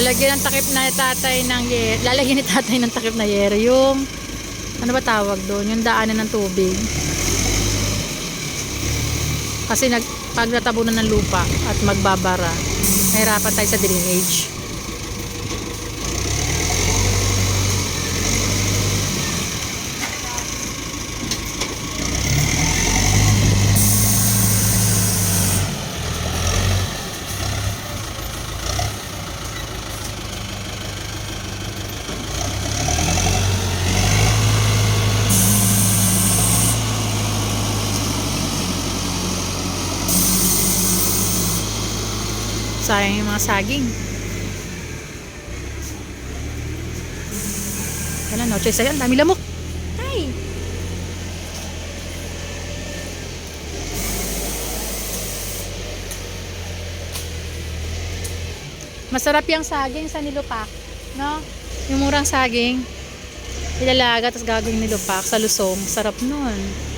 Lalagyan ng takip na tatay ng ye, lalagyan ni tatay ng takip na yero yung ano ba tawag doon? Yung daanan ng tubig. Kasi nag, pag natabunan ng lupa at magbabara, nahirapan tayo sa drainage. Sayang yung mga saging. Wala, no choice sa'yo. Ang dami lamok. Ay! Masarap yung saging sa nilupak. No? Yung murang saging. Ilalaga, tapos gagawin nilupak sa lusong. Sarap nun.